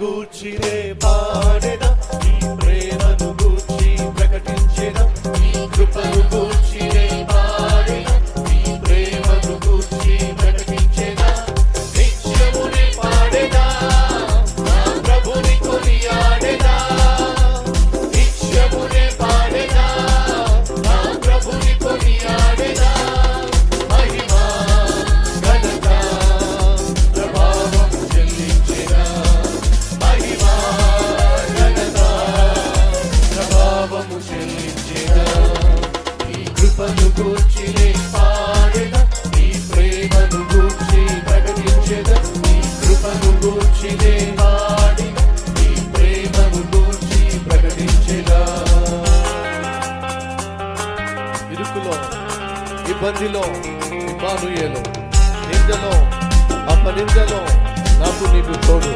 గూర్చినే పాడేదా ఈ ప్రేమను గూర్చి ప్రకటించేదా ఈ కృపను ఇబ్బందిలో ఇమానుయేలు నిందలో అపనిందలో నాకు నీకు తోడు.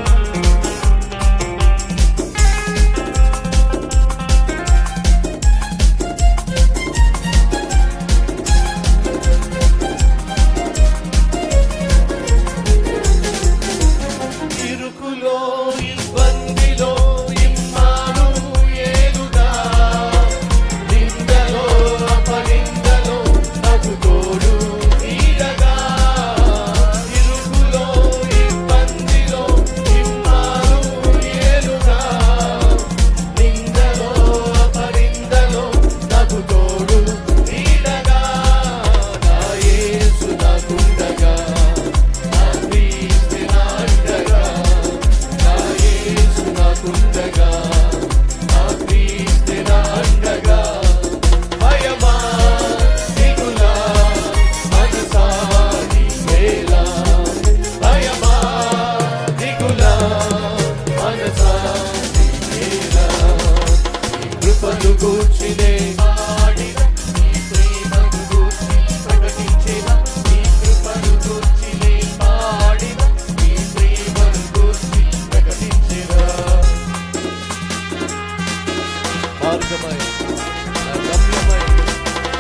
ఇరుకులో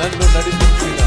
నన్ను నడిపించి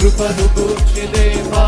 కృపను కూర్చిదే దేవా